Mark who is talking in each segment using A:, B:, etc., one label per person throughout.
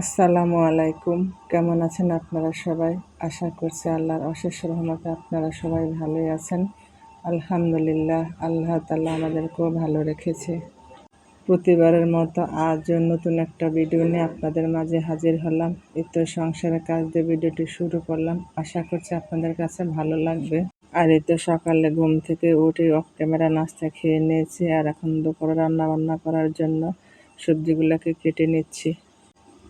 A: আসসালামু আলাইকুম। কেমন আছেন আপনারা সবাই? আশা করছি আল্লাহর অশেষ রহমতে আপনারা সবাই ভালোই আছেন। আলহামদুলিল্লাহ, আল্লাহ তাল্লাহ আমাদেরকেও ভালো রেখেছে। প্রতিবারের মতো আজ নতুন একটা ভিডিও নিয়ে আপনাদের মাঝে হাজির হলাম। তো সংসারের কাজ দিয়ে ভিডিওটি শুরু করলাম। আশা করছি আপনাদের কাছে ভালো লাগবে। আর এই তো সকালে ঘুম থেকে উঠে অফ ক্যামেরা নাস্তা খেয়ে নিয়েছি। আর এখন দুপুরে রান্না বান্না করার জন্য সবজিগুলোকে কেটে নিচ্ছি।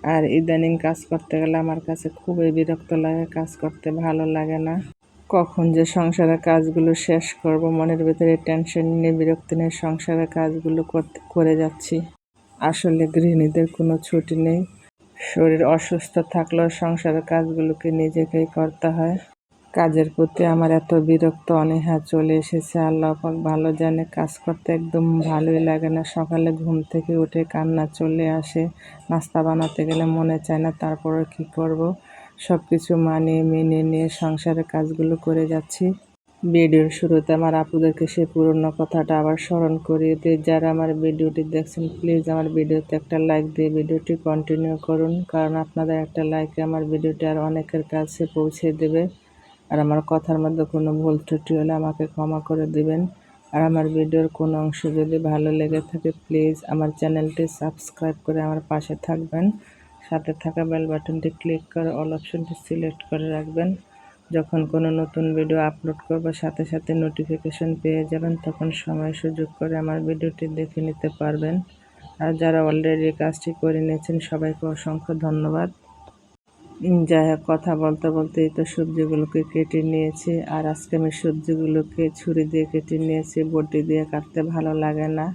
A: আর ইদানিং কাজ করতে গেলে আমার কাছে খুবই বিরক্ত লাগে, কাজ করতে ভালো লাগে না। কখন যে সংসারের কাজগুলো শেষ করব, মনের ভেতরে টেনশন নিয়ে, বিরক্তি নিয়ে সংসারের কাজগুলো করে যাচ্ছি। আসলে গৃহিণীদের কোনো ছুটি নেই। শরীর অসুস্থ থাকলেও সংসারের কাজগুলোকে নিজেকেই করতে হয়। কাজের প্রতি আমার এত বিরক্ত অনীহা চলে এসেছে। আল্লাহ পাক ভালো জানে কাজ করতে একদম ভালোই লাগে না। সকালে ঘুম থেকে উঠে কান্না চলে আসে। নাস্তা বানাতে গেলে মনে চায় না তারপরে কি করব। সব কিছু মানিয়ে মেনে নিয়ে সংসারের কাজগুলো করে যাচ্ছি। ভিডিওর শুরুতে আমার আপুদেরকে সে পুরনো কথাটা আবার স্মরণ করিয়ে দিয়ে যারা আমার ভিডিওটি দেখছেন, প্লিজ আমার ভিডিওতে একটা লাইক দিয়ে ভিডিওটি কন্টিনিউ করুন। কারণ আপনাদের একটা লাইকে আমার ভিডিওটি আর অনেকের কাছে পৌঁছে দেবে। আর আমার কথার মধ্যে কোনো ভুল ত্রুটি হলে আমাকে ক্ষমা করে দিবেন। আর আমার ভিডিওর কোনো অংশ যদি ভালো লেগে থাকে প্লিজ আমার চ্যানেলটি সাবস্ক্রাইব করে আমার পাশে থাকবেন। সাথে থাকা বেল বাটনটি ক্লিক করে অল অপশনটি সিলেক্ট করে রাখবেন। যখন কোনো নতুন ভিডিও আপলোড করব, সাথে সাথে নোটিফিকেশন পেয়ে যাবেন, তখন সময় সুযোগ করে আমার ভিডিওটি দেখে নিতে পারবেন। আর যারা অলরেডি কাজটি করে নিয়েছেন, সবাইকে অসংখ্য ধন্যবাদ। যাই হোক কথা বলতে বলতেই তো সবজিগুলোকে কেটে নিয়েছি। আর আজকে আমি সবজিগুলোকে ছুরি দিয়ে কেটে নিয়েছি, বটি দিয়ে কাটতে ভালো লাগে না।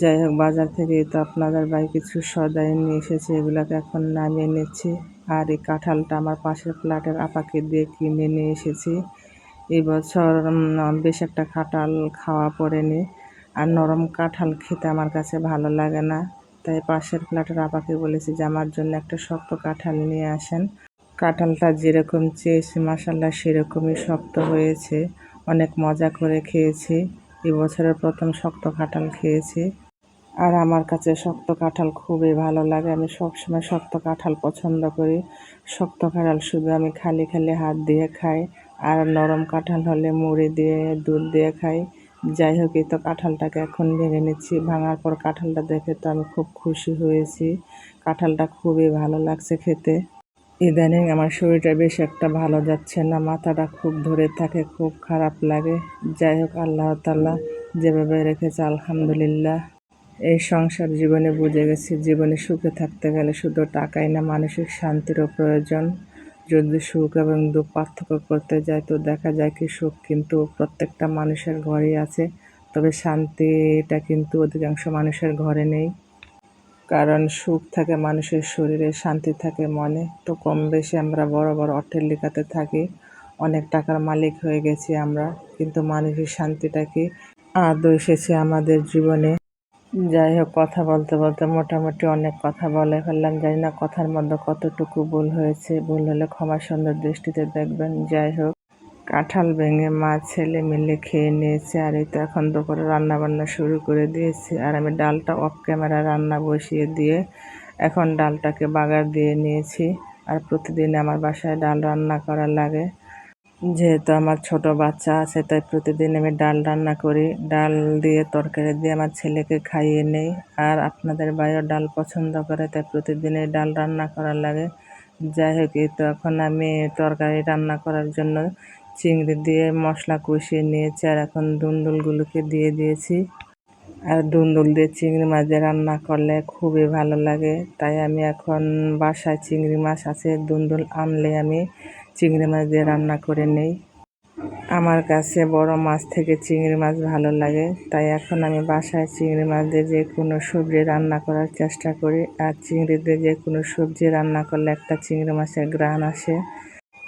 A: যাই হোক, বাজার থেকে তো আপনাদের ভাই কিছু সদাই নিয়ে এসেছে, এগুলোকে এখন নামিয়ে নিচ্ছি। আর এই কাঁঠালটা আমার পাশের ফ্ল্যাটের আপাকে দিয়ে কিনে নিয়ে এসেছি। এবছর বেশ একটা কাঁঠাল খাওয়া পড়েনি। আর নরম কাঁঠাল খেতে আমার কাছে ভালো লাগে না। তাই পাশের ফ্ল্যাটের আপাকে বলেছি যে, আমার জন্য একটা শক্ত কাঁঠাল নিয়ে আসেন। কাঁঠালটা যেরকম চেয়েছি মাসাল্লাহ সেরকমই শক্ত হয়েছে। অনেক মজা করে খেয়েছি। এবছরের প্রথম শক্ত কাঁঠাল খেয়েছি। আর আমার কাছে শক্ত কাঁঠাল খুবই ভালো লাগে। আমি সবসময় শক্ত কাঁঠাল পছন্দ করি। শক্ত কাঁঠাল শুধু আমি খালি খালি হাত দিয়ে খাই। আর নরম কাঁঠাল হলে মুড়ি দিয়ে, দুধ দিয়ে খাই। যাই হোক, এই তো কাঁঠালটাকে এখন ভেঙে নিচ্ছি। ভাঙার পর কাঁঠালটা দেখে তো আমি খুব খুশি হয়েছি। কাঁঠালটা খুবই ভালো লাগছে খেতে। ইদানিং আমার শরীরটা বেশ একটা ভালো যাচ্ছে না, মাথাটা খুব ধরে থাকে, খুব খারাপ লাগে। যাই হোক, আল্লাহ তাল্লাহ যেভাবে রেখেছে, আলহামদুলিল্লাহ। এই সংসার জীবনে বুঝে গেছি, জীবনে সুখে থাকতে গেলে শুধু টাকাই না, মানসিক শান্তিরও প্রয়োজন। যদি সুখ এবং দুঃখ পার্থক্য করতে যায় তো দেখা যায় কি সুখ কিন্তু প্রত্যেকটা মানুষের ঘরেই আছে। তবে শান্তিটা কিন্তু অধিকাংশ মানুষের ঘরে নেই। কারণ সুখ থাকে মানুষের শরীরে, শান্তি থাকে মনে। তো কম বেশি আমরা বড় বড় অট্টালিকাতে থাকি। অনেক টাকার মালিক হয়ে গেছি আমরা। কিন্তু মানসিক শান্তিটা কি? আদৌ এসেছে আমাদের জীবনে। যাই হোক, কথা বলতে বলতে মোটামুটি অনেক কথা বলে ফেললাম। জানি না কথার মধ্যে কতটুকু ভুল হয়েছে। ভুল হলে ক্ষমা সুন্দর দৃষ্টিতে দেখবেন। যাই হোক, কাঁঠাল ভেঙে মা ছেলে মিলে খেয়ে নিয়েছে আর এই তো এখন দুপুরে রান্না বান্না শুরু করে দিয়েছি। আর আমি ডালটা অফ ক্যামেরা রান্না বসিয়ে দিয়ে এখন ডালটাকে বাগার দিয়ে নিয়েছি। আর প্রতিদিন আমার বাসায় ডাল রান্না করা লাগে। যেহেতু আমার ছোট বাচ্চা আছে, তাই প্রতিদিন আমি ডাল রান্না করি। ডাল দিয়ে তরকারি দিয়ে আমার ছেলেকে খাইয়ে নেই। আর আপনাদের বাইরেও ডাল পছন্দ করে, তাই প্রতিদিনই ডাল রান্না করার লাগে। যাই হোক তো এখন আমি তরকারি রান্না করার জন্য চিংড়ি দিয়ে মশলা কষিয়ে নিয়েছি, আর এখন দুন্দুলগুলোকে দিয়ে দিয়েছি। আর দুন্দুল দিয়ে চিংড়ি মাছ দিয়ে রান্না করলে খুবই ভালো লাগে। তাই আমি এখন বাসায় চিংড়ি মাছ আছে, দুন্দুল আনলে আমি চিংড়ি মাছ দিয়ে রান্না করে নেই। আমার কাছে বড় মাছ থেকে চিংড়ি মাছ ভালো লাগে, তাই এখন আমি বাসায় চিংড়ি মাছ দিয়ে যে কোনো সবজি রান্না করার চেষ্টা করি। আর চিংড়ি দিয়ে যে কোনো সবজি রান্না করলে একটা চিংড়ি মাছের গ্রান আসে।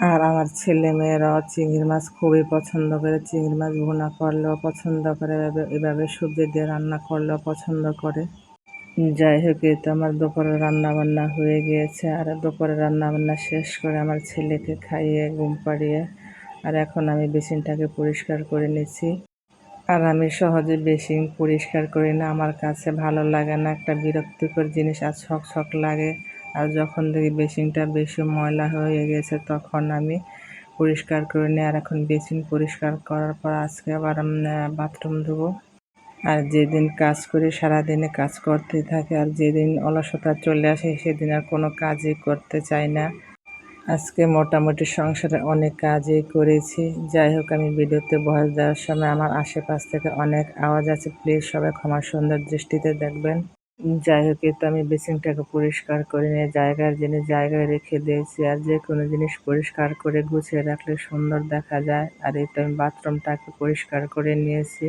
A: আর আমার ছেলে মেয়েরাও চিংড়ি মাছ খুবই পছন্দ করে, চিংড়ি মাছ ভুনা করলেও পছন্দ করে এভাবে সবজি দিয়ে রান্না করলেও পছন্দ করে। যাই হোক, এই তো আমার দুপুরে রান্নাবান্না হয়ে গিয়েছে। আর দুপুরে রান্নাবান্না শেষ করে আমার ছেলেকে খাইয়ে, ঘুম পাড়িয়ে, আর এখন আমি বেসিনটাকে পরিষ্কার করে নিচ্ছি। আর আমি সহজে বেসিন পরিষ্কার করি না, আমার কাছে ভালো লাগে না, একটা বিরক্তিকর জিনিস আর ছক ছক লাগে। আর যখন দেখি বেসিনটা বেশি ময়লা হয়ে গেছে, তখন আমি পরিষ্কার করে নিই। আর এখন বেসিন পরিষ্কার করার পর আজকে আবার বাথরুম ধোবো। আর যেদিন কাজ করি, সারাদিনে কাজ করতেই থাকে। আর যেদিন অলসতা চলে আসে, সেদিন আর কোনো কাজই করতে চাই না। আজকে মোটামুটি সংসারে অনেক কাজই করেছি। যাই হোক, আমি ভিডিওতে বয়স দেওয়ার সময় আমার আশেপাশ থেকে অনেক আওয়াজ আছে। প্লিজ সবাই ক্ষমা সুন্দর দৃষ্টিতে দেখবেন। যাই হোক তো আমি বেসিনটাকে পরিষ্কার করে নিয়ে জায়গার জিনিস জায়গায় রেখে দিয়েছি। আর যে কোনো জিনিস পরিষ্কার করে গুছিয়ে রাখলে সুন্দর দেখা যায়। আর এই তো আমি বাথরুমটাকে পরিষ্কার করে নিয়েছি।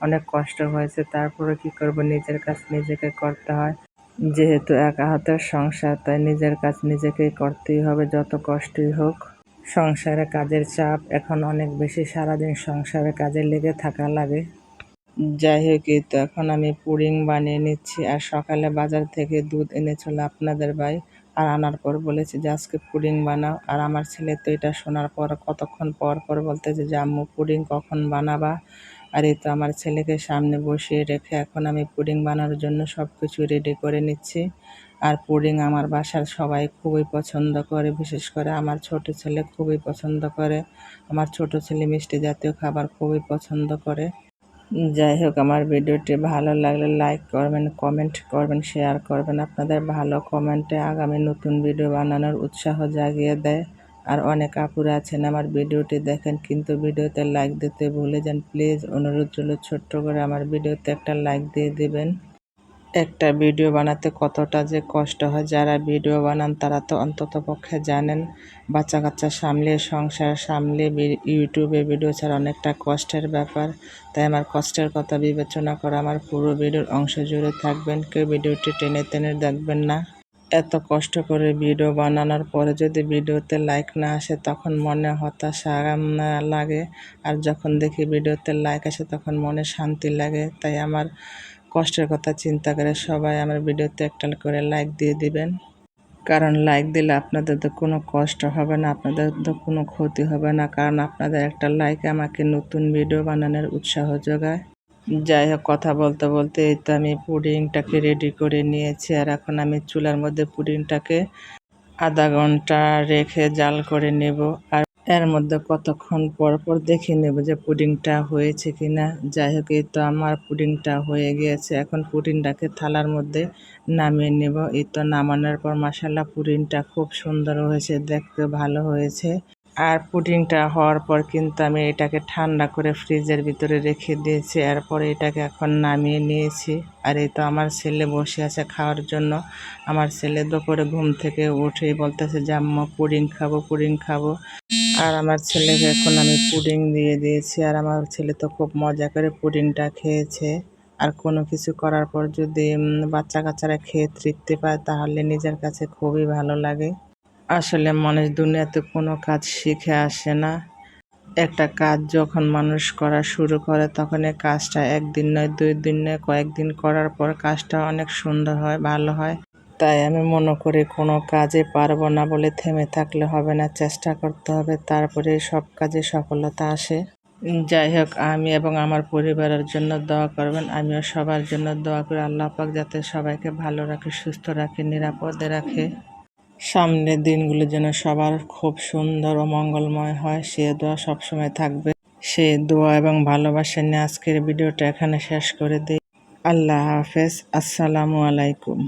A: অনেক কষ্ট হয়েছে তারপরে কি করব? নিজের কাজ নিজেকে করতে হয়। যেহেতু এক হাতের সংসার, তাই নিজের কাজ নিজেকেই করতেই হবে, যত কষ্টই হোক। সংসারে কাজের চাপ এখন অনেক বেশি, সারাদিন সংসারে কাজে লেগে থাকা লাগে। যাই হোক তো এখন আমি পুডিং বানিয়ে নিচ্ছি, আর সকালে বাজার থেকে দুধ এনেছিল আপনাদের ভাই, আর আনার পর বলেছে যে আজকে পুডিং বানাও। আর আমার ছেলে তো এটা শোনার পর, কতক্ষণ পর পর বলতেছে যে, আম্মু পুডিং কখন বানাবা? আর এই তো আমার ছেলেকে সামনে বসিয়ে রেখে এখন আমি পুডিং বানানোর জন্য সব কিছু রেডি করে নিচ্ছি। আর পুডিং আমার বাসার সবাই খুবই পছন্দ করে, বিশেষ করে আমার ছোট ছেলে খুবই পছন্দ করে। আমার ছোট ছেলে মিষ্টি জাতীয় খাবার খুবই পছন্দ করে। যাই হোক, আমার ভিডিওটি ভালো লাগলে লাইক করবেন কমেন্ট করবেন শেয়ার করবেন। আপনাদের ভালো কমেন্টে আগামী নতুন ভিডিও বানানোর উৎসাহ জাগিয়ে দেয়। আর অনেক আপুরা আছেন আমার ভিডিওটি দেখেন, কিন্তু ভিডিওতে লাইক দিতে ভুলে যান। প্লিজ অনুরোধ রইল ছোট্ট করে আমার ভিডিওতে একটা লাইক দিয়ে দিবেন। একটা ভিডিও বানাতে কতটা যে কষ্ট হয়, যারা ভিডিও বানান তারা তো অন্তত পক্ষে জানেন বাচ্চা কাচ্চা সামলে, সংসার সামলে ইউটিউবে ভিডিও ছাড়া অনেকটা কষ্টের ব্যাপার। তাই আমার কষ্টের কথা বিবেচনা করে আমার পুরো ভিডিওর অংশ জুড়ে থাকবেন, কেউ ভিডিওটি টেনে টেনে দেখবেন না। এত কষ্ট করে ভিডিও বানানোর পরে যদি ভিডিওতে লাইক না আসে, তখন মনে হতাশা লাগে। আর যখন দেখি ভিডিওতে লাইক আসে, তখন মনে শান্তি লাগে। তাই আমার কষ্টের কথা চিন্তা করে সবাই আমার ভিডিওতে একটা করে লাইক দিয়ে দিবেন। কারণ লাইক দিলে আপনাদের তো কোনো কষ্ট হবে না, আপনাদের তো কোনো ক্ষতি হবে না। কারণ আপনাদের একটা লাইক আমাকে নতুন ভিডিও বানানোর উৎসাহ যোগায়। যাই হোক, কথা বলতে বলতে এই তো আমি পুডিংটাকে রেডি করে নিয়েছি। আর এখন আমি চুলার মধ্যে পুডিংটাকে আধা ঘণ্টা রেখে জাল করে নেব। আর এর মধ্যে কতক্ষণ পর পর দেখে নেব যে পুডিংটা হয়েছে কি না যাই হোক, এই তো আমার পুডিংটা হয়ে গিয়েছে। এখন পুডিংটাকে থালার মধ্যে নামিয়ে নেব। এই তো নামানোর পর মশালা পুডিংটা খুব সুন্দর হয়েছে, দেখতে ভালো হয়েছে। আর পুডিংটা হওয়ার পর কিন্তু আমি এটাকে ঠান্ডা করে ফ্রিজের ভিতরে রেখে দিয়েছি। এরপরে এটাকে এখন নামিয়ে নিয়েছি। আর এই তো আমার ছেলে বসে আছে খাওয়ার জন্য। আমার ছেলে দুপুরে ঘুম থেকে উঠেই বলতেছে যে, আম্মা, পুডিং খাব পুডিং খাব। আর আমার ছেলেকে এখন আমি পুডিং দিয়ে দিয়েছি। আর আমার ছেলে তো খুব মজা করে পুডিংটা খেয়েছে। আর কোনো কিছু করার পর যদি বাচ্চা কাচ্চারা খেয়ে তৃপ্তি পায়, তাহলে নিজের কাছে খুবই ভালো লাগে। আসলে মানুষ দুনিয়াতে কোনো কাজ শিখে আসে না। একটা কাজ যখন মানুষ করা শুরু করে, তখন এই কাজটা একদিন নয়, দুই দিন নয়, কয়েকদিন করার পর কাজটা অনেক সুন্দর হয়, ভালো হয়। তাই আমি মনে করি কোনো কাজে পারব না বলে থেমে থাকলে হবে না, চেষ্টা করতে হবে, তারপরে সব কাজে সফলতা আসে। যাই হোক, আমি এবং আমার পরিবারের জন্য দোয়া করবেন, আমিও সবার জন্য দোয়া করি। আল্লাহ পাক যাতে সবাইকে ভালো রাখে, সুস্থ রাখে, নিরাপদে রাখে। সামনের দিনগুলো যেন সবার খুব সুন্দর ও মঙ্গলময় হয়। সে দোয়া সবসময় থাকবে। সে দোয়া এবং ভালোবাসা নিয়ে আজকের ভিডিওটা এখানে শেষ করে দিই। আল্লাহ হাফেজ। আসসালামু আলাইকুম।